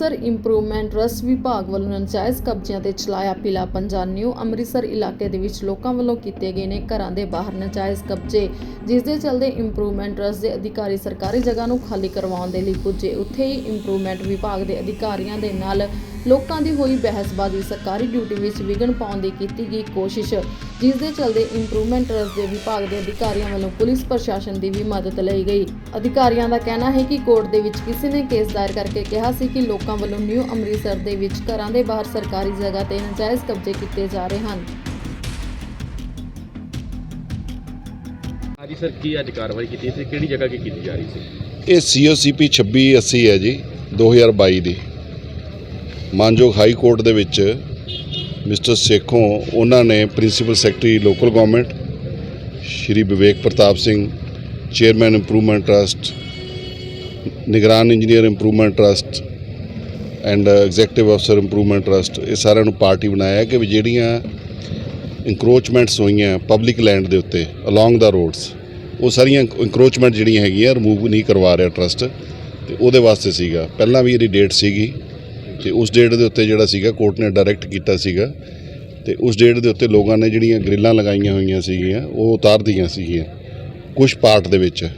Amritsar improvement trust ਵਿਭਾਗ ਵੱਲੋਂ ਨਾਜਾਇਜ਼ ਕਬਜ਼ਿਆਂ ਤੇ ਚਲਾਇਆ ਪੀਲਾ ਪੰਜਾ ਨਿਊ ਅੰਮ੍ਰਿਤਸਰ ਇਲਾਕੇ ਦੇ ਵਿੱਚ ਲੋਕਾਂ ਵੱਲੋਂ ਕੀਤੇ ਗਏ ਨੇ ਘਰਾਂ ਦੇ ਬਾਹਰ ਨਾਜਾਇਜ਼ ਕਬਜ਼ੇ, ਜਿਸ ਦੇ ਚਲਦੇ ਇੰਪਰੂਵਮੈਂਟ ਟਰਸਟ ਦੇ ਅਧਿਕਾਰੀ ਸਰਕਾਰੀ ਜਗ੍ਹਾ ਨੂੰ ਖਾਲੀ ਕਰਵਾਉਣ ਦੇ ਲਈ ਪੁੱਜੇ। ਉੱਥੇ ਹੀ ਇੰਪਰੂਵਮੈਂਟ ਵਿਭਾਗ ਦੇ ਅਧਿਕਾਰੀਆਂ ਦੇ ਨਾਲ ਲੋਕਾਂ ਦੀ ਹੋਈ ਬਹਿਸਬਾਜ਼ੀ ਸਰਕਾਰੀ ਡਿਊਟੀ ਵਿੱਚ ਵਿਘਨ ਪਾਉਣ ਦੀ ਕੀਤੀ ਗਈ ਕੋਸ਼ਿਸ਼ ਜਿਸ ਦੇ ਚਲਦੇ ਇੰਪਰੂਵਮੈਂਟ ਟਰਸਟ ਦੇ ਵਿਭਾਗ ਦੇ ਅਧਿਕਾਰੀਆਂ ਵੱਲੋਂ ਪੁਲਿਸ ਪ੍ਰਸ਼ਾਸਨ ਦੀ ਵੀ ਮਦਦ ਲਈ ਗਈ। ਅਧਿਕਾਰੀਆਂ ਦਾ ਕਹਿਣਾ ਹੈ ਕਿ ਕੋਰਟ ਦੇ ਵਿੱਚ ਕਿਸੇ ਨੇ ਕੇਸ ਦਾਇਰ ਕਰਕੇ ਕਿਹਾ ਸੀ ਕਿ ਲੋਕਾਂ ਵੱਲੋਂ ਨਿਊ ਅੰਮ੍ਰਿਤਸਰ ਦੇ ਵਿੱਚ ਘਰਾਂ ਦੇ ਬਾਹਰ ਸਰਕਾਰੀ ਜਗ੍ਹਾ ਤੇ ਨਾਜਾਇਜ਼ ਕਬਜ਼ੇ ਕੀਤੇ ਜਾ ਰਹੇ ਹਨ। ਹਾਂਜੀ ਸਰ ਕੀ ਅੱਜ ਕਾਰਵਾਈ ਕੀਤੀ ਸੀ? ਕਿਹੜੀ ਜਗ੍ਹਾ ਕੀ ਕੀਤੀ ਜਾ ਰਹੀ ਸੀ? ਇਹ ਸੀਓਸੀਪੀ 2680 ਹੈ ਜੀ 2022 ਦੀ। ਮਾਨਯੋਗ ਹਾਈ ਕੋਰਟ ਦੇ ਵਿੱਚ ਮਿਸਟਰ ਸੇਖੋਂ ਉਹਨਾਂ ਨੇ principal secretary local government, Shri Vivek Pratap Singh, chairman improvement trust, ਨਿਗਰਾਨ engineer improvement trust and executive ਅਫਸਰ ਇੰਪਰੂਵਮੈਂਟ ਟਰਸਟ, ਇਹ ਸਾਰਿਆਂ ਨੂੰ ਪਾਰਟੀ ਬਣਾਇਆ ਕਿ ਵੀ ਜਿਹੜੀਆਂ ਇਨਕਰੋਚਮੈਂਟਸ ਹੋਈਆਂ ਪਬਲਿਕ ਲੈਂਡ ਦੇ ਉੱਤੇ ਅਲੋਂਗ ਦਾ ਰੋਡਸ ਉਹ ਸਾਰੀਆਂ ਇਨਕਰੋਚਮੈਂਟ ਜਿਹੜੀਆਂ ਹੈਗੀਆਂ ਰਿਮੂਵ ਨਹੀਂ ਕਰਵਾ ਰਿਹਾ ਟਰਸਟ ਤੇ ਉਹਦੇ ਵਾਸਤੇ ਸੀਗਾ। ਪਹਿਲਾਂ ਵੀ ਇਹਦੀ ਡੇਟ ਸੀਗੀ। ਤੇ ਉਸ ਡੇਟ ਦੇ ਉੱਤੇ ਜਿਹੜਾ ਸੀਗਾ ਕੋਰਟ ਨੇ ਡਾਇਰੈਕਟ ਕੀਤਾ ਸੀਗਾ। ਤੇ ਉਸ ਡੇਟ ਦੇ ਉੱਤੇ ਲੋਕਾਂ ਨੇ ਜਿਹੜੀਆਂ ਗ੍ਰਿਲਾਂ ਲਗਾਈਆਂ ਹੋਈਆਂ ਸੀਗੀਆਂ, ਉਹ ਉਤਾਰ ਦਿੱਤੀਆਂ ਸੀਗੀਆਂ ਕੁਝ ਪਾਰਟ ਦੇ ਵਿੱਚ।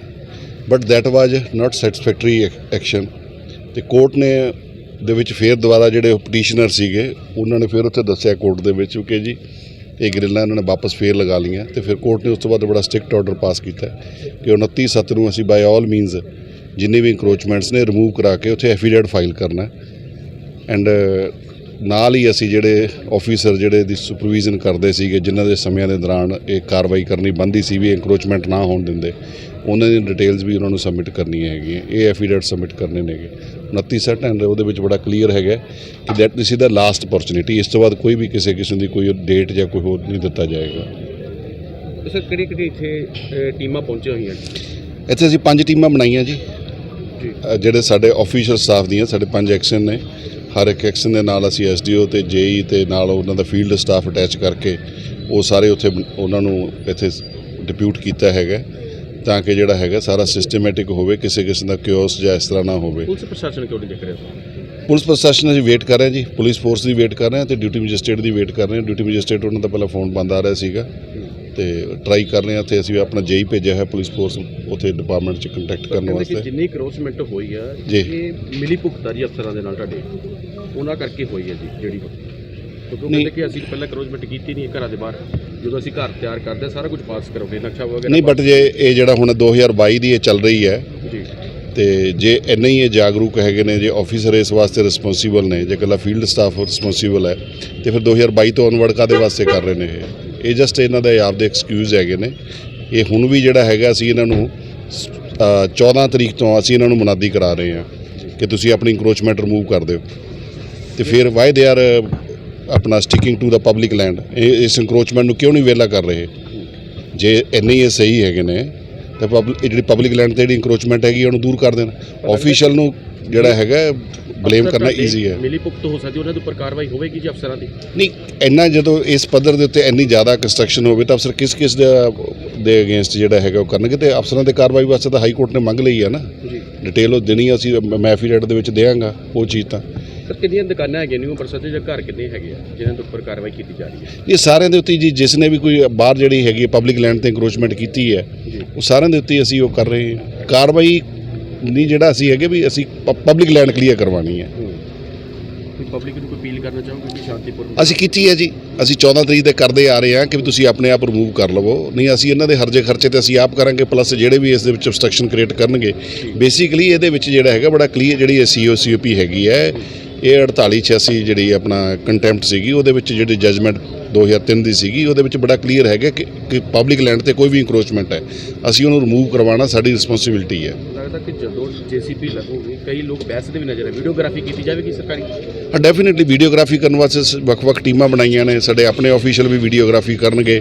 But that was not satisfactory action ਤੇ ਕੋਰਟ ਨੇ ਦੇ ਵਿੱਚ ਫੇਰ ਦੁਬਾਰਾ ਜਿਹੜੇ ਪਟੀਸ਼ਨਰ ਸੀਗੇ, ਉਹਨਾਂ ਨੇ ਫਿਰ ਉੱਥੇ ਦੱਸਿਆ ਕੋਰਟ ਦੇ ਵਿੱਚ ਕਿ ਜੀ, ਇਹ ਗ੍ਰਿਲਾਂ ਇਹਨਾਂ ਨੇ ਵਾਪਸ ਫੇਰ ਲਗਾ ਲਈਆਂ। ਤੇ ਫਿਰ ਕੋਰਟ ਨੇ ਉਸ ਤੋਂ ਬਾਅਦ ਬੜਾ ਸਟ੍ਰਿਕਟ ਆਰਡਰ ਪਾਸ ਕੀਤਾ ਕਿ 29 ਸੱਤ ਨੂੰ ਅਸੀਂ ਬਾਈ ਆਲ ਮੀਨਸ ਜਿੰਨੇ ਵੀ ਇਨਕਰੋਚਮੈਂਟਸ ਨੇ ਰਿਮੂਵ ਕਰਾ ਕੇ ਉੱਥੇ ਐਫੀਡੇਵਿਟ ਫਾਈਲ ਕਰਨਾ। ਐਂਡ ਨਾਲ ਹੀ ਅਸੀਂ ਜਿਹੜੇ ਆਫੀਸਰ ਜਿਹੜੇ ਦੀ ਸੁਪਰਵੀਜ਼ਨ ਕਰਦੇ ਸੀਗੇ ਜਿਨ੍ਹਾਂ ਦੇ ਸਮਿਆਂ ਦੇ ਦੌਰਾਨ ਇਹ ਕਾਰਵਾਈ ਕਰਨੀ ਬੰਦੀ ਸੀ ਵੀ ਇਨਕਰੋਚਮੈਂਟ ਨਾ ਹੋਣ ਦਿੰਦੇ ਉਹਨਾਂ ਦੀ ਡਿਟੇਲਸ ਵੀ ਉਹਨਾਂ ਨੂੰ ਸਬਮਿਟ ਕਰਨੀਆਂ ਹੈਗੀਆਂ ਇਹ ਐਫੀਡੇਵਿਟ ਸਬਮਿਟ ਕਰਨੇ ਨੇਗੇ 29 ਸੈਟ ਐਂਡ ਉਹਦੇ ਵਿੱਚ ਬੜਾ ਕਲੀਅਰ ਹੈਗਾ ਕਿ that this is the last opportunity ਇਸ ਤੋਂ ਬਾਅਦ ਕੋਈ ਵੀ ਕਿਸੇ ਕਿਸਮ ਦੀ ਕੋਈ ਡੇਟ ਜਾਂ ਕੋਈ ਹੋਰ ਨਹੀਂ ਦਿੱਤਾ ਜਾਏਗਾ। ਸਰ ਕਿਹੜੀ ਕਿਹੜੀ ਇੱਥੇ ਟੀਮਾਂ ਪਹੁੰਚੀਆਂ ਹੋਈਆਂ ਇੱਥੇ ਅਸੀਂ ਪੰਜ ਟੀਮਾਂ ਬਣਾਈਆਂ ਜੀ। ਜਿਹੜੇ ਸਾਡੇ ਆਫੀਸ਼ੀਅਲ ਸਟਾਫ ਦੀਆਂ ਸਾਡੇ ਪੰਜ ਐਕਸ਼ਨ ਨੇ। ਹਰ ਇੱਕ ਐਕਸ਼ਨ ਦੇ ਨਾਲ ਅਸੀਂ ਐਸਡੀਓ ਤੇ ਜੇਈ ਤੇ ਨਾਲ ਉਹਨਾਂ ਦਾ ਫੀਲਡ ਸਟਾਫ ਅਟੈਚ ਕਰਕੇ ਉਹ ਸਾਰੇ ਉੱਥੇ ਉਹਨਾਂ ਨੂੰ ਇੱਥੇ ਡਿਪਿਊਟ ਕੀਤਾ ਹੈਗਾ ਤਾਂ ਕਿ ਜਿਹੜਾ ਹੈਗਾ ਸਾਰਾ ਸਿਸਟਮੈਟਿਕ ਹੋਵੇ ਕਿਸੇ ਕਿਸਮ ਦਾ ਕਿਓਸ ਜਾਂ ਇਸ ਤਰ੍ਹਾਂ ਨਾ ਹੋਵੇ। ਪੁਲਿਸ ਪ੍ਰਸ਼ਾਸਨ ਕਿਉਂ ਨਹੀਂ ਦੇਖ ਰਿਹਾ? ਪੁਲਿਸ ਪ੍ਰਸ਼ਾਸਨ ਅਸੀਂ ਵੇਟ ਕਰ ਰਹੇ ਜੀ। ਪੁਲਿਸ ਫੋਰਸ ਦੀ ਵੇਟ ਕਰ ਰਹੇ ਤੇ ਡਿਊਟੀ ਮੈਜਿਸਟ੍ਰੇਟ ਦੀ ਵੇਟ ਕਰ ਰਹੇ ਡਿਊਟੀ ਮੈਜਿਸਟ੍ਰੇਟ ਉਹਨਾਂ ਦਾ ਪਹਿਲਾਂ ਫੋਨ ਬੰਦ ਆ ਰਿਹਾ ਸੀਗਾ। ਤੇ ਟਰਾਈ ਕਰ ਰਹੇ ਹਾਂ। ਤੇ ਅਸੀਂ ਆਪਣਾ ਜੇਈ ਭੇਜਿਆ ਹੈ ਪੁਲਿਸ ਫੋਰਸ ਉੱਥੇ ਡਿਪਾਰਟਮੈਂਟ 'ਚ ਕੰਟੈਕਟ ਕਰਨ ਵਾਸਤੇ। ਜਿੰਨੀ ਕਰੋਸਮੈਂਟ ਹੋਈ ਆ। ਇਹ ਮਿਲੀ ਭੁਗਤਾ ਜੀ ਅਫਸਰਾਂ ਦੇ ਨਾਲ ਤੁਹਾਡੇ। ਉਹਨਾਂ ਕਰਕੇ ਹੋਈ ਹੈ ਜੀ ਜਿਹੜੀ ਕਿਉਂਕਿ ਉਹ ਨਹੀਂ। ਕਹਿੰਦੇ ਕਿ ਅਸੀਂ ਪਹਿਲਾਂ ਕਰੋਸਮੈਂਟ ਕੀਤੀ ਨਹੀਂ ਘਰਾਂ ਦੇ ਬਾਹਰ। ਜਦੋਂ ਅਸੀਂ ਘਰ ਤਿਆਰ ਕਰਦੇ ਸਾਰਾ ਕੁਝ ਪਾਸ ਕਰੋਗੇ ਨਕਸ਼ਾ ਵਗੈਰਾ ਨਹੀਂ ਬਟ ਜੇ ਇਹ ਜਿਹੜਾ ਹੁਣ 2022 ਦੀ ਇਹ ਚੱਲ ਰਹੀ ਹੈ ਜੀ। ਤੇ ਜੇ ਇੰਨੇ ਹੀ ਇਹ ਜਾਗਰੂਕ ਹੈਗੇ ਨੇ ਜੇ ਆਫੀਸਰ ਇਸ ਵਾਸਤੇ ਰਿਸਪੌਂਸੀਬਲ ਨੇ ਜੇ ਇਕੱਲਾ ਫੀਲਡ ਸਟਾਫ ਰਿਸਪੌਂਸੀਬਲ ਹੈ ਤੇ ਫਿਰ 2022 ਤੋਂ ਅਨਵਰਡ ਕਾਦੇ ਵਾਸਤੇ ਕਰ ਰਹੇ ਨੇ ਇਹ? ਇਹ ਜਸਟ ਇਹਨਾਂ ਦੇ ਆਪਦੇ ਐਕਸਕਿਊਜ਼ ਹੈਗੇ ਨੇ। ਇਹ ਹੁਣ ਵੀ ਜਿਹੜਾ ਹੈਗਾ ਅਸੀਂ ਇਹਨਾਂ ਨੂੰ ਅ, 14 ਤਰੀਕ ਤੋਂ ਅਸੀਂ ਇਹਨਾਂ ਨੂੰ ਮਨਾਦੀ ਕਰਾ ਰਹੇ ਹਾਂ ਕਿ ਤੁਸੀਂ ਆਪਣੀ ਇਨਕਰੋਚਮੈਂਟ ਰਿਮੂਵ ਕਰ ਦਿਓ। ਤੇ ਫਿਰ ਵਾਈ ਦੇ ਆਰ ਆਪਣਾ sticking to the public land ਇਹ ਇਸ ਇਨਕਰੋਚਮੈਂਟ ਨੂੰ ਕਿਉਂ ਨਹੀਂ ਵੇਲਾ ਕਰ ਰਹੇ? ਜੇ ਇੰਨੇ ਹੀ ਇਹ ਸਹੀ ਹੈਗੇ ਨੇ ਤਾਂ ਪਬਲਿਕ ਜਿਹੜੀ ਪਬਲਿਕ ਲੈਂਡ ਤੇ ਜਿਹੜੀ ਇਨਕਰੋਚਮੈਂਟ ਹੈਗੀ ਉਹਨੂੰ ਦੂਰ ਕਰ ਦੇਣ। ਆਫੀਸ਼ੀਅਲ ਨੂੰ ਜਿਹੜਾ ਹੈਗਾ ਬਲੇਮ ਕਰਨਾ ਈਜ਼ੀ ਹੈ। ਮਿਲੀ ਭੁਗਤ ਹੋ ਸਕਦੀ ਉਹਨਾਂ ਦੇ ਉੱਪਰ ਕਾਰਵਾਈ ਹੋਵੇਗੀ ਜੀ ਅਫਸਰਾਂ ਦੀ? ਨਹੀਂ ਇੰਨਾ ਜਦੋਂ ਇਸ ਪੱਧਰ ਦੇ ਉੱਤੇ ਇੰਨੀ ਜ਼ਿਆਦਾ ਕੰਸਟਰਕਸ਼ਨ ਹੋਵੇ ਤਾਂ ਅਫਸਰ ਕਿਸ ਕਿਸ ਦੇ ਦੇ ਅਗੇਂਸਟ ਜਿਹੜਾ ਹੈਗਾ ਉਹ ਕਰਨਗੇ ਤੇ ਅਫਸਰਾਂ ਦੇ ਕਾਰਵਾਈ ਵਾਸਤੇ ਤਾਂ ਹਾਈ ਕੋਰਟ ਨੇ ਮੰਗ ਲਈ ਹੈ ਨਾ। ਜੀ। ਡਿਟੇਲ ਉਹ ਦੇਣੀ ਅਸੀਂ ਮੈਂ ਐਫੀਡੇਵਿਟ ਦੇ ਵਿੱਚ ਦੇਵਾਂਗਾ ਉਹ ਚੀਜ਼ ਤਾਂ। ਸਰ ਕਿੰਨੀਆਂ ਦੁਕਾਨਾਂ ਹੈਗੀਆਂ ਨਿਊ ਅੰਮ੍ਰਿਤਸਰ ਦੇ ਜਾਂ ਘਰ ਕਿੰਨੇ ਹੈਗੇ ਆ ਜਿਨ੍ਹਾਂ ਦੇ ਉੱਪਰ ਕਾਰਵਾਈ ਕੀਤੀ ਜਾ ਰਹੀ ਹੈ? ਇਹ ਸਾਰਿਆਂ ਦੇ ਉੱਤੇ ਜੀ ਜਿਸ ਨੇ ਵੀ ਕੋਈ ਬਾਹਰ ਜਿਹੜੀ ਹੈਗੀ ਪਬਲਿਕ ਲੈਂਡ ਤੇ ਇਨਕਰੋਚਮੈਂਟ ਕੀਤੀ ਹੈ ਉਹ ਸਾਰਿਆਂ ਦੇ ਉੱਤੇ ਅਸੀਂ ਉਹ ਕਰ ਰਹੇ ਹਾਂ। ਕਾਰਵਾਈ ਨਹੀਂ ਜਿਹੜਾ ਅਸੀਂ ਹੈਗੇ ਵੀ ਅਸੀਂ ਪਬਲਿਕ ਲੈਂਡ ਕਲੀਅਰ ਕਰਵਾਉਣੀ ਹੈ। ਕੋਈ ਪਬਲਿਕ ਨੂੰ ਕੋਈ ਅਪੀਲ ਕਰਨਾ ਚਾਹੋਗੇ ਕਿ ਸ਼ਾਂਤੀਪੂਰਨ ਅਸੀਂ ਕੀਤੀ ਹੈ ਜੀ। ਅਸੀਂ 14 ਤਰੀਕ ਤੇ ਕਰਦੇ ਆ ਰਹੇ ਹਾਂ ਕਿ ਵੀ ਤੁਸੀਂ ਆਪਣੇ ਆਪ ਰਿਮੂਵ ਕਰ ਲਵੋ। ਨਹੀਂ ਅਸੀਂ ਇਹਨਾਂ ਦੇ ਹਰਜੇ ਖਰਚੇ ਤੇ ਅਸੀਂ ਆਪ ਕਰਾਂਗੇ ਪਲੱਸ ਜਿਹੜੇ ਵੀ ਇਸ ਦੇ ਵਿੱਚ ਅਬਸਟਰਕਸ਼ਨ ਕ੍ਰੀਏਟ ਕਰਨਗੇ। ਬੇਸਿਕਲੀ ਇਹਦੇ ਵਿੱਚ ਜਿਹੜਾ ਹੈਗਾ ਬੜਾ ਕਲੀਅਰ ਜਿਹੜੀ ਸੀਓ ਸੀਓਪੀ ਹੈਗੀ ਹੈ ਇਹ 4886 ਜਿਹੜੀ ਆਪਣਾ ਕੰਟੈਂਪਟ ਸੀਗੀ ਉਹਦੇ ਵਿੱਚ ਜਿਹੜੀ ਜਜਮੈਂਟ 2003 ਦੀ ਸੀਗੀ ਉਹਦੇ ਵਿੱਚ ਬੜਾ ਕਲੀਅਰ ਹੈਗਾ ਕਿ ਕਿ ਪਬਲਿਕ ਲੈਂਡ ਤੇ ਕੋਈ ਵੀ ਇਨਕਰੋਚਮੈਂਟ ਹੈ। ਅਸੀਂ ਉਹਨੂੰ ਰਿਮੂਵ ਕਰਵਾਉਣਾ ਸਾਡੀ ਰਿਸਪੌਂਸਿਬਿਲਟੀ ਹੈ। ਲੱਗਦਾ ਕਿ ਜਦੋਂ ਜੀਸੀਪੀ ਲੱਗੂਗੀ ਕਈ ਲੋਕ ਬਹਿਸ ਦੇ ਵੀ ਨਜ਼ਰ ਆ ਵੀਡੀਓਗ੍ਰਾਫੀ ਕੀਤੀ ਜਾਵੇਗੀ ਸਰਕਾਰੀ? ਹਾਂ ਡੈਫੀਨਿਟਲੀ ਵੀਡੀਓਗ੍ਰਾਫੀ ਕਰਨ ਵਾਸਤੇ ਵੱਖ-ਵੱਖ ਟੀਮਾਂ ਬਣਾਈਆਂ ਨੇ। ਸਾਡੇ ਆਪਣੇ ਆਫੀਸ਼ੀਅਲ ਵੀ ਵੀਡੀਓਗ੍ਰਾਫੀ ਕਰਨਗੇ।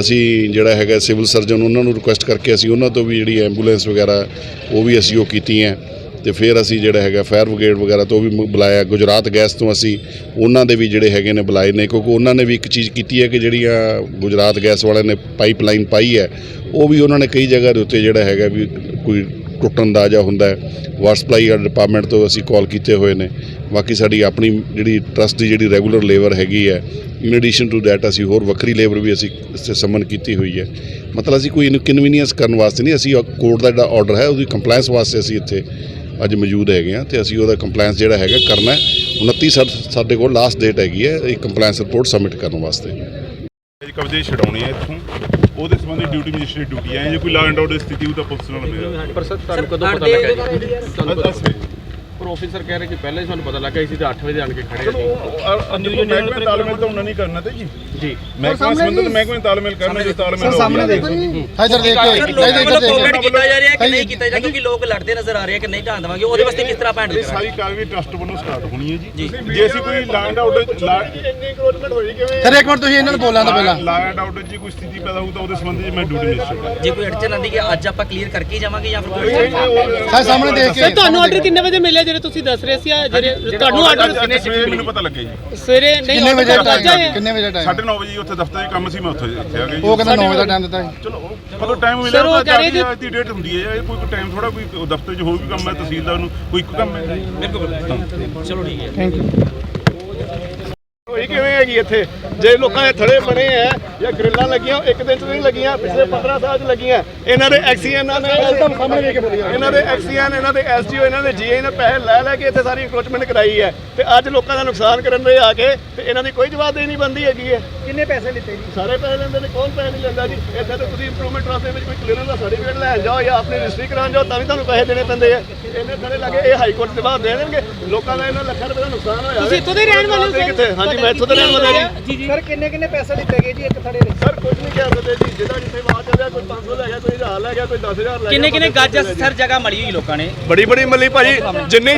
ਅਸੀਂ ਜਿਹੜਾ ਹੈਗਾ ਸਿਵਲ ਸਰਜਨ ਉਹਨਾਂ ਨੂੰ ਰਿਕੁਐਸਟ ਕਰਕੇ ਅਸੀਂ ਉਹਨਾਂ ਤੋਂ ਵੀ ਜਿਹੜੀ ਐਂਬੂਲੈਂਸ ਵਗੈਰਾ ਉਹ ਵੀ ਅਸੀਂ ਉਹ ਕੀਤੀਆਂ। ਤੇ ਫਿਰ ਅਸੀਂ ਜਿਹੜਾ ਹੈਗਾ ਫਾਇਰ ਬ੍ਰਿਗੇਡ ਵਗੈਰਾ ਤੋਂ ਵੀ ਬੁਲਾਇਆ, ਗੁਜਰਾਤ ਗੈਸ ਤੋਂ ਅਸੀਂ, ਉਹਨਾਂ ਦੇ ਵੀ ਜਿਹੜੇ ਹੈਗੇ ਨੇ ਬੁਲਾਏ ਨੇ, ਕਿਉਂਕਿ ਉਹਨਾਂ ਨੇ ਵੀ ਇੱਕ ਚੀਜ਼ ਕੀਤੀ ਹੈ ਕਿ ਜਿਹੜੀਆਂ ਗੁਜਰਾਤ ਗੈਸ ਵਾਲਿਆਂ ਨੇ ਪਾਈਪਲਾਈਨ ਪਾਈ ਹੈ, ਉਹ ਵੀ ਉਹਨਾਂ ਨੇ ਕਈ ਜਗ੍ਹਾ ਦੇ ਉੱਤੇ ਜਿਹੜਾ ਹੈਗਾ ਵੀ ਕੋਈ ਟੁੱਟਣ ਦਾ ਜਾਂ ਹੁੰਦਾ ਹੈ। ਵਾਟਰ ਸਪਲਾਈ ਡਿਪਾਰਟਮੈਂਟ ਤੋਂ ਅਸੀਂ ਕਾਲ ਕੀਤੇ ਹੋਏ ਨੇ। ਬਾਕੀ ਸਾਡੀ ਆਪਣੀ ਜਿਹੜੀ ਟਰਸਟ ਦੀ ਜਿਹੜੀ ਰੈਗੂਲਰ ਲੇਬਰ ਹੈਗੀ ਹੈ ਇਨ ਐਡੀਸ਼ਨ ਟੂ ਦੈਟ ਅਸੀਂ ਹੋਰ ਵੱਖਰੀ ਲੇਬਰ ਵੀ ਅਸੀਂ ਇਸ 'ਤੇ ਸਮਨ ਕੀਤੀ ਹੋਈ ਹੈ। ਮਤਲਬ ਅਸੀਂ ਕੋਈ ਇਨਕਨਵੀਨੀਅੰਸ ਕਰਨ ਵਾਸਤੇ ਨਹੀਂ, ਅਸੀਂ ਕੋਰਟ ਦਾ ਜਿਹੜਾ ਆਰਡਰ ਹੈ, ਉਹਦੀ ਕੰਪਲਾਈਂਸ ਵਾਸਤੇ ਅਸੀਂ ਇੱਥੇ ਅੱਜ ਮੌਜੂਦ ਹੈਗੇ ਆ ਤੇ ਅਸੀਂ ਉਹਦਾ ਕੰਪਲਾਈਂਸ ਜਿਹੜਾ ਹੈਗਾ ਕਰਨਾ ਹੈ। 29 ਸਾ- ਸਾਡੇ ਕੋਲ ਲਾਸਟ ਡੇਟ ਹੈਗੀ ਹੈ ਇਹ ਕੰਪਲਾਈਂਸ ਰਿਪੋਰਟ ਸਬਮਿਟ ਕਰਨ ਵਾਸਤੇ। ਇਹ ਕਬਜ਼ੇ ਛਡਾਉਣੇ ਆ ਇੱਥੋਂ। ਉਹਦੇ ਸੰਬੰਧੀ ਡਿਊਟੀ ਮੈਜਿਸਟ੍ਰੇਟ ਡਿਊਟੀ ਹੈ। ਜੇ ਕੋਈ ਲਾਅ ਐਂਡ ਆਰਡਰ ਸਥਿਤੀ ਉਹ ਤਾਂ ਪੁਲਿਸ ਨਾਲ ਮਿਲੇਗਾ। ਪਰ ਸਰ ਤੁਹਾਨੂੰ ਕਦੋਂ ਪਤਾ ਲੱਗਾ ਜੀ? ਪਰ ਆਫੀਸਰ ਕਹਿ ਰਹੇ ਕਿ ਪਹਿਲਾਂ ਹੀ ਸਾਨੂੰ ਪਤਾ ਲੱਗਾ ਸੀ ਤੇ 8 ਵਜੇ ਆਣ ਕੇ ਖੜੇ ਸੀ ਮਹਿਕਮੇ ਤਾਲਮੇਲ ਤਾਂ ਉਹਨਾਂ ਨਹੀਂ ਕਰਨਾ ਤੇ ਜੀ। ਜੀ। ਮਹਿਕਮੇ ਸੰਬੰਧਿਤ ਮਹਿਕਮੇ ਤਾਲਮੇਲ ਕਰਨਾ ਜੇ ਤਾਲਮੇਲ ਹੋ ਸਾਹਮਣੇ। ਦੇਖੋ ਇਧਰ ਦੇਖ। ਕੇ ਸਰ ਲੋਕਾਂ ਇਧਰ ਵੱਲੋਂ ਦੇਖ। ਕੋਵਿਡ ਕੇ ਕੀਤਾ ਜਾ ਰਿਹਾ ਹੈ ਕਿ ਨਹੀਂ ਕੀਤਾ ਜਾ ਰਿਹਾ ਕਿਉਂਕਿ ਲੋਕ ਲੜਦੇ ਨਜ਼ਰ ਆ ਰਹੇ ਆ ਕਿ ਨਹੀਂ ਢਾਣ ਦੇਵਾਂਗੇ? ਉਹਦੇ ਵਾਸਤੇ ਕਿਸ ਤਰ੍ਹਾਂ ਭੈਣ ਇਹ ਸਾਰੀ ਕਾਰਵਾਈ ਟਰਸਟ ਵੱਲੋਂ ਸਟਾਰਟ ਹੋਣੀ ਹੈ ਜੀ। ਜੇ। ਅਸੀਂ ਕੋਈ ਹੋਈ ਕਿਵੇਂ? ਸਰ ਇੱਕ ਮਿੰਟ ਤੁਸੀਂ ਇਹਨਾਂ ਨੂੰ ਬੋਲਣ ਤੋਂ ਪਹਿਲਾਂ। ਐਂਡ ਆਰਡਰ ਜੀ ਕੋਈ ਸਥਿਤੀ ਪੈਦਾ ਹੋਊ ਤਾਂ ਉਹਦੇ ਸੰਬੰਧੀ ਮੈਂ ਡਿਊਟੀ ਮੈਜਿਸਟ੍ਰੇਟ ਜੇ ਕੋਈ ਅੜਚਨ ਆਂਦੀ ਕਿ ਅੱਜ ਆਪਾਂ ਕਲੀਅਰ ਕਰਕੇ ਹੀ ਜਾਵਾਂਗੇ ਜਾਂ ਫਿਰ ਕੋਈ ਸਰ ਸਾਹਮਣੇ ਦੇਖ ਕੇ ਤੁਹਾਨੂੰ ਆਰਡਰ ਕਿੰਨੇ ਵਜੇ ਮਿਲਿਆ ਜਿਹੜੇ ਤੁਸੀਂ ਦੱਸ ਰਹੇ ਸੀ ਆ ਜਿਹੜੇ ਤੁਹਾਨੂੰ ਆਰਡਰ ਕਿੰਨੇ ਸਵੇਰੇ ਮੈਨੂੰ ਪਤਾ ਲੱਗਿਆ ਜੀ। ਸਵੇਰੇ ਨਹੀਂ ਕਿੰਨੇ ਵਜੇ ਟਾਈਮ ਕਿੰਨੇ ਵਜੇ ਟਾਈਮ 9:30 ਵਜੇ ਉੱਥੇ ਦਫ਼ਤਰ 'ਚ ਕੰਮ ਸੀ ਮੈਂ ਉੱਥੇ ਇੱਥੇ ਆ ਗਿਆ ਜੀ। ਉਹ ਕਹਿੰਦਾ 9 ਵਜੇ ਦਾ ਟਾਈਮ ਦਿੱਤਾ ਸੀ। ਚਲੋ ਕਦੋਂ ਟਾਈਮ ਮਿਲਿਆ ਉਹ ਤਾਂ ਕਹਿ ਰਹੇ ਅੱਜ ਦੀ ਡੇਟ ਹੁੰਦੀ ਹੈ ਇਹ ਕੋਈ ਟਾਈਮ ਥੋੜਾ ਕੋਈ ਦਫ਼ਤਰ 'ਚ ਹੋਰ ਵੀ ਕੰਮ ਹੈ ਤਹਿਸੀਲਦਾਰ ਨੂੰ ਕੋਈ ਇੱਕ ਕੰਮ ਹੈ। ਚਲੋ ਠੀਕ ਹੈ। ਥੈਂਕ ਯੂ ਹੋਈ ਕਿਵੇਂ ਹੈਗੀ ਇੱਥੇ? ਜੇ ਲੋਕਾਂ ਦੇ ਥੜੇ ਬਣੇ ਆ ਜਾਂ ਗ੍ਰਿਲਾਂ ਲੱਗੀਆਂ ਇੱਕ ਦਿਨ ਚ ਨਹੀਂ ਲੱਗੀਆਂ ਪਿਛਲੇ 15 ਸਾਲ ਚ ਲੱਗੀਆਂ। ਇਹਨਾਂ ਦੇ ਐਕਸੀਐਨ ਨੇ ਸਾਹਮਣੇ ਵੇਖ ਕੇ ਬੋਲੀ ਇਹਨਾਂ ਦੇ ਐਕਸੀਐਨ ਇਹਨਾਂ ਦੇ ਐਸਟੀਓ ਇਹਨਾਂ ਦੇ ਜੀਏ ਨੇ ਪੈਸੇ ਲੈ ਲੈ ਕੇ ਇੱਥੇ ਸਾਰੀ ਇਨਕਰੋਚਮੈਂਟ ਕਰਾਈ ਹੈ। ਤੇ ਅੱਜ ਲੋਕਾਂ ਦਾ ਨੁਕਸਾਨ ਕਰਨ ਦੇ ਆ ਕੇ ਤੇ ਇਹਨਾਂ ਦੀ ਕੋਈ ਜਵਾਬਦੇਹੀ ਨਹੀਂ ਬੰਦੀ ਹੈਗੀ ਹੈ। ਕਿੰਨੇ ਪੈਸੇ ਲਿੱਤੇ ਜੀ? ਸਾਰੇ ਪੈਸੇ ਲੈਂਦੇ ਨੇ ਕੌਣ ਪੈਸੇ ਨਹੀਂ ਲੈਂਦਾ ਜੀ? ਇੱਥੇ ਤਾਂ ਤੁਸੀਂ ਇੰਪਰੂਵਮੈਂਟ ਵਾਸਤੇ ਵਿੱਚ ਕੋਈ ਕਲੀਅਰੈਂਸ ਦਾ ਸਰਟੀਫਿਕੇਟ ਲੈਣ ਜਾਓ ਜਾਂ ਆਪਣੀ ਰਜਿਸਟਰੀ ਕਰਾਉਣ ਜਾਓ ਤਾਂ ਵੀ ਤੁਹਾਨੂੰ ਪੈਸੇ ਦੇਣੇ ਪੈਂਦੇ ਆ। ਇਹਨੇ ਥੜੇ ਲੱਗੇ ਇਹ ਹਾਈ ਕੋਰਟ ਦੇ ਬਾਅਦ ਦੇ ਦੇਣਗੇ। ਲੋਕਾਂ ਦਾ ਇਹਨਾਂ ਲੱਖਾਂ ਰੁਪਏ ਦਾ ਨੁਕਸਾਨ ਹੋਇਆ ਤੁਸੀਂ ਇੱਥੋਂ ਦੇ ਰਹਿਣ ਵਾਲੇ ਹੋ ਹਾਂਜੀ ਮੈਂ ਇੱਥੋਂ ਦਾ ਰਹਿਣ ਵਾਲਾ ਜੀ। ਜੀ ਜੀ। ਸਰ ਕੁਝ ਨਹੀਂ ਕਹਿ ਸਕਦੇ ਜੀ। ਜਿਹਦਾ ਜਿੱਥੇ ਆਵਾਜ਼ ਚੱਲਿਆ ਕੋਈ 500 ਲੈ ਗਿਆ ਕੋਈ 1000 ਲੈ ਗਿਆ ਕੋਈ 10000 ਲੈ ਗਿਆ ਕਿੰਨੇ ਕਿੰਨੇ ਗੱਜ ਸਰ ਜਗ੍ਹਾ ਮੜੀ ਹੋਈ ਲੋਕਾਂ ਨੇ? ਬੜੀ ਬੜੀ ਮੱਲੀ ਭਾਜੀ ਜਿੰਨੀ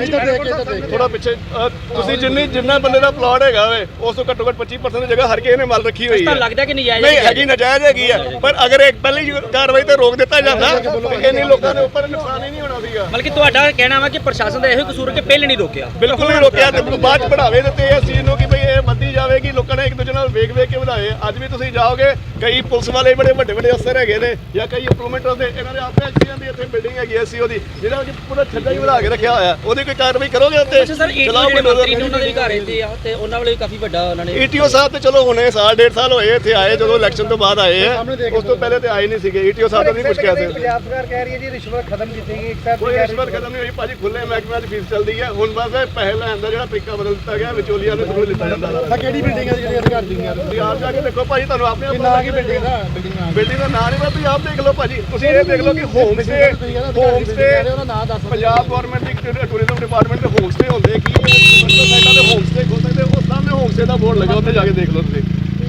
ਥੋੜਾ ਪਿੱਛੇ ਅਹ, ਤੁਸੀਂ ਜਿੰਨੀ ਜਿੰਨਾ ਬੰਦੇ ਦਾ ਪਲਾਟ ਹੈਗਾ ਵੇ ਉਸ ਤੋਂ ਘੱਟੋ ਘੱਟ 25% ਜਗ੍ਹਾ ਹਰ ਕਿਸੇ ਨੇ ਮਲ ਰੱਖੀ ਹੋਈ ਤਾਂ ਹੈ। ਲੱਗਦਾ ਕਿ ਨਜਾਇਜ਼ ਨਹੀਂ ਹੈਗੀ ਨਜਾਇਜ਼ ਹੈਗੀ ਹੈ। ਪਰ ਅਗਰ ਇੱਕ ਪਹਿਲੀ ਕਾਰਵਾਈ ਤੇ ਰੋਕ ਦਿੱਤਾ ਜਾਂਦਾ ਤੇ ਇੰਨੇ ਲੋਕਾਂ ਦੇ ਉੱਪਰ ਨੁਕਸਾਨ ਹੀ ਨਹੀਂ ਹੋਣਾ ਸੀਗਾ। ਮਤਲਬ ਕਿ ਤੁਹਾਡਾ ਕਹਿਣਾ ਵਾ ਕਿ ਪ੍ਰਸ਼ਾਸਨ ਦਾ ਇਹੋ ਕਸੂਰ ਕਿ ਪਹਿਲੇ ਨਹੀਂ ਰੋਕਿਆ। ਬਿਲਕੁਲ ਨਹੀਂ ਰੋਕਿਆ ਤੇ ਬਾਅਦ ਚ ਬੜਾਵੇ ਦਿੱਤੇ ਇਸ ਚੀਜ਼ ਨੂੰ ਕਿ ਭਈ ਇਹ ਵੱਧਦੀ ਜਾਵੇਗੀ ਲੋਕਾਂ ਨੇ ਇੱਕ ਦੂਜੇ ਨਾਲ ਵੇਖ ਵੇਖ ਕੇ ਵਧਾਏ। ਅੱਜ ਵੀ ਤੁਸੀਂ ਜਾਓਗੇ ਕਈ ਪੁਲਿਸ ਵਾਲੇ ਬੜੇ ਵੱਡੇ ਵੱਡੇ ਅਫਸਰ ਹੈਗੇ ਨੇ ਜਾਂ ਕਈ ਇੰਪਰੂਵਮੈਂਟ ਦੇ ਇਹਨਾਂ ਦੇ ਆਪਣੇ ਐਕਸੀਅਨ ਦੀ ਇੱਥੇ ਬਿਲਡਿੰਗ ਹੈਗੀ ਐਸੀ ਉਹਦੀ ਜਿਹੜਾ ਕਿ ਪੂਰਾ ਛੱਡਾ ਹੀ ਵਧਾ ਕੇ ਰੱਖਿਆ ਹੋਇਆ ਉਹਦੀ ਕੋਈ ਕਾਰਵਾਈ ਕਰੋਗੇ ਉੱਤੇ ਸਰ ਏਟੀਓ ਮੰਤਰੀ ਨੇ ਨਜ਼ਰ ਉਹਨਾਂ ਦੇ ਵੀ ਘਰ ਇੱਥੇ ਆ ਤੇ ਉਹਨਾਂ ਵੱਲੋਂ ਵੀ ਕਾਫੀ ਵੱਡਾ ਉਹਨਾਂ ਨੇ ਈਟੀਓ ਸਾਹਿਬ ਤੇ ਚਲੋ ਹੁਣੇ ਸਾਲ ਡੇਢ ਸਾਲ ਹੋਏ ਇੱਥੇ ਆਏ ਜਦੋਂ ਇਲੈਕਸ਼ਨ ਤੋਂ ਬਾਅਦ ਆਏ ਆ। ਉਸ ਤੋਂ ਪਹਿਲੇ ਤੇ ਆਏ ਨਹੀਂ ਸੀਗੇ। ਈਟੀਓ ਸਾਹਿਬ ਦਾ ਨਹੀਂ ਕੁਝ ਕਿਹਾ ਸੀ। ਪੰਜਾਬ ਸਰਕਾਰ ਕਹਿ ਰਹੀ ਹੈ ਜੀ ਰਿਸ਼ਵਤ ਖਤਮ ਕੀਤੀ ਗਈ ਇੱਕ ਸਾਥ ਕੋਈ ਰਿਸ਼ਵਤ ਖਤਮ ਨਹੀਂ ਹੋਈ ਭਾਜੀ ਖੁੱਲੇ ਮਹਿਕਮਿਆਂ 'ਚ ਫੀਸ ਚੱਲਦੀ ਹੈ। ਹੁਣ ਬਸ ਇਹ ਪੈਸੇ ਲੈਣ ਦਾ ਜਿਹੜਾ ਤਰੀਕਾ ਬਦਲ ਦਿੱਤਾ ਗਿਆ ਵਿਚੋਲੀਆਂ ਨੂੰ ਲਿੱਤਾ ਜਾਂਦਾ। ਵਾ। ਕਿਹੜੀ ਬਿਲਡਿੰਗ ਹੈ ਜਿਹੜੀ ਅਧਿਕਾਰ ਦੀਆਂ ਤੁਸੀਂ ਆਪ ਜਾ ਕੇ ਦੇਖੋ ਭਾਜੀ ਤੁਹਾਨੂੰ ਆਪਣੇ ਆਪ ਕਿੰਨਾ ਕੀ ਬਿਲਡਿੰਗ ਦਾ ਬਿਲਡਿੰਗ ਦਾ ਬਿਲਡਿੰਗ ਦਾ ਨਾਂ ਨਹੀਂ ਪਤਾ ਤੁਸੀਂ ਆਪ ਦੇਖ ਲਓ ਭਾਜੀ ਤੁਸੀਂ ਇਹ ਦੇਖ ਲਓ ਕਿ ਹੋਮ ਸਟੇ ਹੋਮ ਸਟੇ ਉਹਦਾ ਨਾਂ ਦੱਸ ਪੰਜਾਬ ਗਵਰਨਮੈਂਟ ਦੀ ਟੂਰਿਜ਼ਮ ਡਿਪਾਰਟਮੈਂਟ ਦੇ ਹੋਮ ਸਟੇ ਹੁੰਦੇ ਕੀ ਬੱਚੋ ਸਾਈਡਾਂ ਦੇ ਹੋਮ ਸਟੇ ਖੋਲ ਸਕਦੇ ਉਹ ਸਾਹਮਣੇ ਹੋਮ ਸਟੇ ਦਾ ਬੋਰਡ ਲੱਗਾ ਉੱਥੇ ਜਾ ਕੇ ਦੇਖ ਲਓ ਤੁਸੀਂ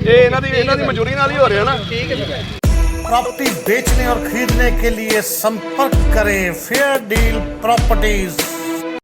ਇਹ ਇਹਨਾਂ ਦੀ ਇਹਨਾਂ ਦੀ ਮਨਜ਼ੂਰੀ ਨਾਲ ਹੀ ਹੋ ਰਿਹਾ ਨਾ प्रॉपर्टी बेचने और खरीदने के लिए संपर्क करें फेयर डील प्रॉपर्टीज